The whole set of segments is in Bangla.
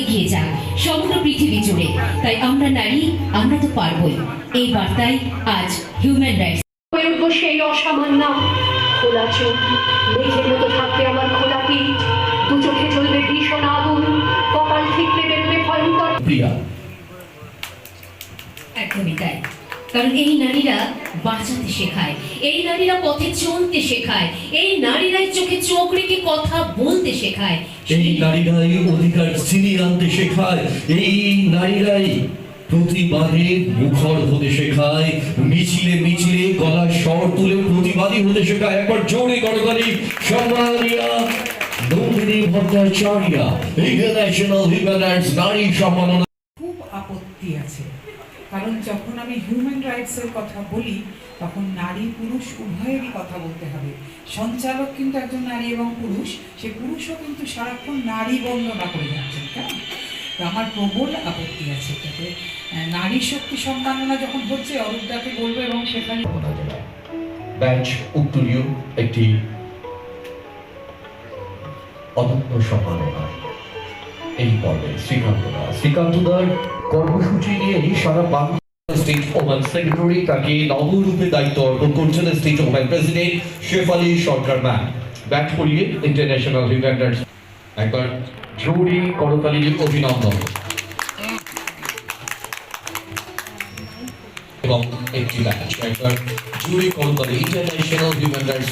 এগিয়ে যাক সমগ্র পৃথিবী জুড়ে। তাই আমরা নারী আমরা তো পারবই। এই বার্তায় আজ হিউম্যান রাইটস হয়ে উঠবো সেই অসামান্য খোলা চোখ। মেঘের মতো থাকবে আমার খোলা পিঠ। দু চোখে চলবে ভীষণ আগুন। কপাল ঠিকতে বেরোবে ভয়ঙ্কর প্রিয়া। একদমই তাই। কারণ এই নারীরা বাঁচাতে শেখায়, এই নারীরা পথে চলতে শেখায়, এই নারীরাই চোখে চোখ রেখে কথা বলতে শেখায়। এই নারীরাই অধিকার ছিনিয়ে আনতে শেখায়, এই নারীরাই প্রতিবাদে মুখর হতে শেখায়, মিছিলে মিছিলে গলার স্বর তুলে প্রতিবাদী হতে শেখায়। একবার জোরে করতালি সম্মানিয়া Nandini Bhattacharya international human rights নারী সম্মাননা কারণ যখন আমি হিউম্যান রাইটসের কথা বলি, তখন নারী পুরুষ উভয়েরই কথা বলতে হবে। সঞ্চালক কিন্তু একজন নারী এবং পুরুষ, সে পুরুষও কিন্তু সারাক্ষণ নারী বর্ণনা করে যাচ্ছেন কেন আমার প্রবল আপত্তি আছে এটাতে। নারী শক্তি সম্মাননা যখন হচ্ছে অরূপদাকে বলব এবং সেখানে ব্যাচ উত্তরীয় একটি অনন্য সম্মাননা। এই পর্বে শ্রীকান্তদা। শ্রীকান্তদার কর্মসূচি নিয়ে সারা বাংলা প্রেসিডেন্ট সরকার ম্যাম ব্যাট করিয়ে ইন্টারন্যাশনাল হিউম্যান রাইটস একবার জোরে করতালি অভিনন্দন। এবং ইন্টারন্যাশনাল হিউম্যান রাইটস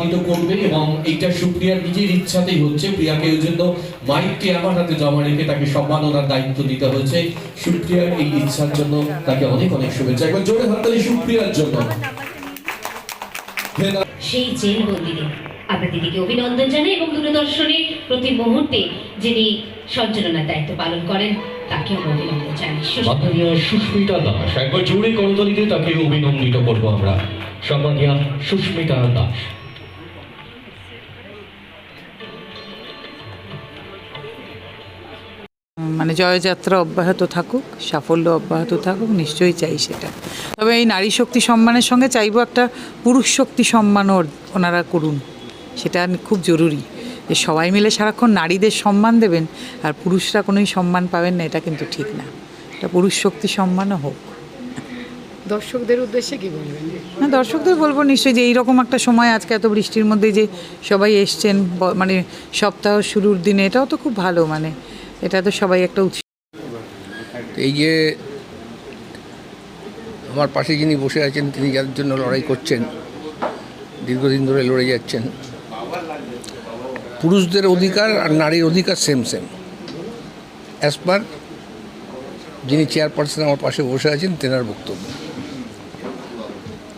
সম্মানিত করবে এবং এইটা সুপ্রিয়ার নিজের ইচ্ছাতেই হচ্ছে। প্রিয়াকে ওই জন্য মাইকটি আমার হাতে জমা রেখে তাকে সম্মাননার দায়িত্ব দিতে হয়েছে। সুপ্রিয়ার এই ইচ্ছার জন্য তাকে অনেক অনেক শুভেচ্ছা। একবার জোরে হাততালি সুপ্রিয়ার জন্য। সেই জেল বন্দিরে আমরা দিদিকে অভিনন্দন জানাই এবং দূরদর্শনে প্রতি মুহূর্তে যিনি সঞ্চালনার দায়িত্ব পালন করেন তাকে অভিনন্দন জানাই। সম্মানীয় সুস্মিতা দাস একবার জোরে করতালিতে তাকে অভিনন্দিত করব আমরা। সম্মানীয় সুস্মিতা দাস। মানে জয়যাত্রা অব্যাহত থাকুক সাফল্য অব্যাহত থাকুক নিশ্চয়ই চাই সেটা। তবে এই নারী শক্তি সম্মানের সঙ্গে চাইব একটা পুরুষ শক্তি সম্মানও ওনারা করুন। সেটা খুব জরুরি। যে সবাই মিলে সারাক্ষণ নারীদের সম্মান দেবেন আর পুরুষরা কোনোই সম্মান পাবেন না এটা কিন্তু ঠিক না। এটা পুরুষ শক্তি সম্মানও হোক। দর্শকদের উদ্দেশ্যে কি বলবেন? না দর্শকদের বলব নিশ্চয়ই যে এইরকম একটা সময় আজকে এত বৃষ্টির মধ্যে যে সবাই এসছেন মানে সপ্তাহ শুরুর দিনে এটাও তো খুব ভালো মানে এটা তো সবাই একটা উৎস এই যে আমার পাশে যিনি বসে আছেন, তিনি যার জন্য লড়াই করছেন, দীর্ঘদিন ধরে লড়ে যাচ্ছেন, পুরুষদের অধিকার আর নারীর অধিকার সেম সেম অ্যাজ পার যিনি চেয়ারপারসন আমার পাশে বসে আছেন, তেনার বক্তব্য।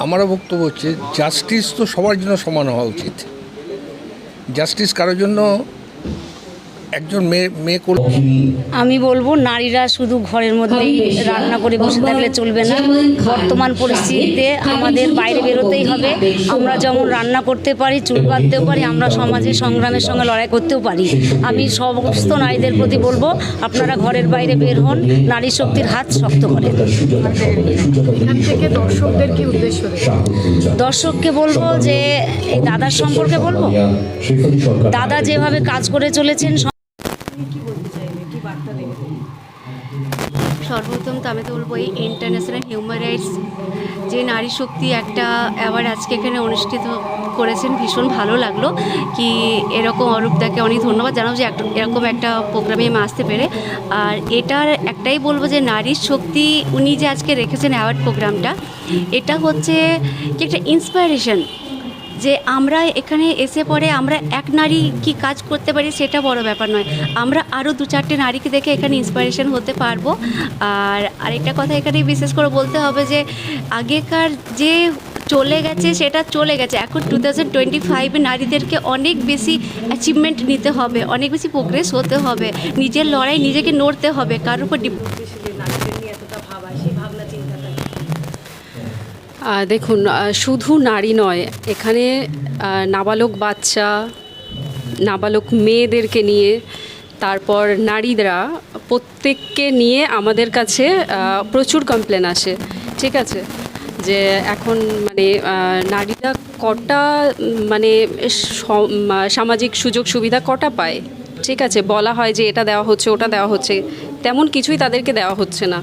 আমারও বক্তব্য হচ্ছে জাস্টিস তো সবার জন্য সমান হওয়া উচিত। জাস্টিস কারোর জন্য একজন মেয়ে মেয়ে আমি বলব নারীরা শুধু ঘরের মধ্যেই রান্না করে বসে থাকলে চলবে না। বর্তমান পরিস্থিতিতে আমাদের বাইরে বেরোতেই হবে। আমরা যেমন রান্না করতে পারি চুল বাঁধতেও পারি আমরা সমাজে সংগ্রামের সঙ্গে লড়াই করতেও পারি। আমি সমস্ত নারীদের প্রতি বলব আপনারা ঘরের বাইরে বের হন নারী শক্তির হাত শক্ত করেন এখান থেকে দর্শকদের কি উদ্দেশ্য? দেবেন দর্শককে বলব যে এই দাদার সম্পর্কে বলব? দাদা যেভাবে কাজ করে চলেছেন সর্বপ্রথম তো আমি তো বলব এই ইন্টারন্যাশনাল হিউম্যান রাইটস যে নারী শক্তি একটা অ্যাওয়ার্ড আজকে এখানে অনুষ্ঠিত করেছেন, ভীষণ ভালো লাগল। কি এরকম অরূপদাকে অনেক ধন্যবাদ জানাব যে এরকম একটা প্রোগ্রামে আমি আসতে পেরে। আর এটার একটাই বলব যে নারীর শক্তি উনি যে আজকে রেখেছেন অ্যাওয়ার্ড প্রোগ্রামটা এটা হচ্ছে কি একটা ইন্সপায়ারেশন যে আমরা এখানে এসে পরে আমরা এক নারী কি কাজ করতে পারি সেটা বড় ব্যাপার নয়। আমরা আরও দু চারটে নারীকে দেখে এখানে ইন্সপিরেশন হতে পারব। আর আরেকটা কথা এখানে বিশেষ করে বলতে হবে যে, আগেকার যে চলে গেছে সেটা চলে গেছে। এখন টু থাউজেন্ড টোয়েন্টি ফাইভে নারীদেরকে অনেক বেশি অ্যাচিভমেন্ট নিতে হবে, অনেক বেশি প্রোগ্রেস হতে হবে। নিজের লড়াই নিজেকে নড়তে হবে, কারোর উপর ডিপ নারীদের নিয়ে এতটা ভাবা সেই ভাবনা চিন্তা থাকে আহ, দেখুন শুধু নারী নয়, এখানে নাবালক বাচ্চা, নাবালক মেয়েদেরকে নিয়ে, তারপর নারীরা প্রত্যেককে নিয়ে আমাদের কাছে প্রচুর কমপ্লেন আসে, ঠিক আছে? যে এখন মানে নারীরা কটা মানে সম- সামাজিক সুযোগ সুবিধা কটা পায়? ঠিক আছে, বলা হয় যে এটা দেওয়া হচ্ছে, ওটা দেওয়া হচ্ছে, তেমন কিছুই তাদেরকে দেওয়া হচ্ছে না।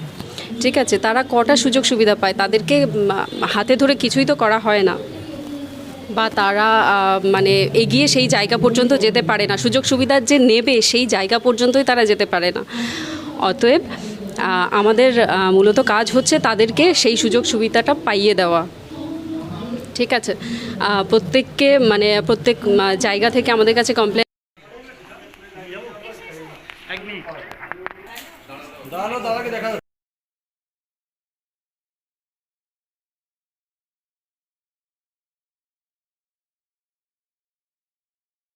ঠিক আছে, তারা কটা সুযোগ সুবিধা পায়? তাদেরকে হাতে ধরে কিছুই তো করা হয় না। বা তারা মানে এগিয়ে সেই জায়গা পর্যন্ত যেতে পারে না। সুযোগ সুবিধার যে নেবে সেই জায়গা পর্যন্তই তারা যেতে পারে না। অতএব আমাদের মূলত কাজ হচ্ছে তাদেরকে সেই সুযোগ সুবিধাটা পাইয়ে দেওয়া। ঠিক আছে? প্রত্যেককে মানে প্রত্যেক জায়গা থেকে আমাদের কাছে কমপ্লেন দাঁড়ানো দাঁড়াকে দেখা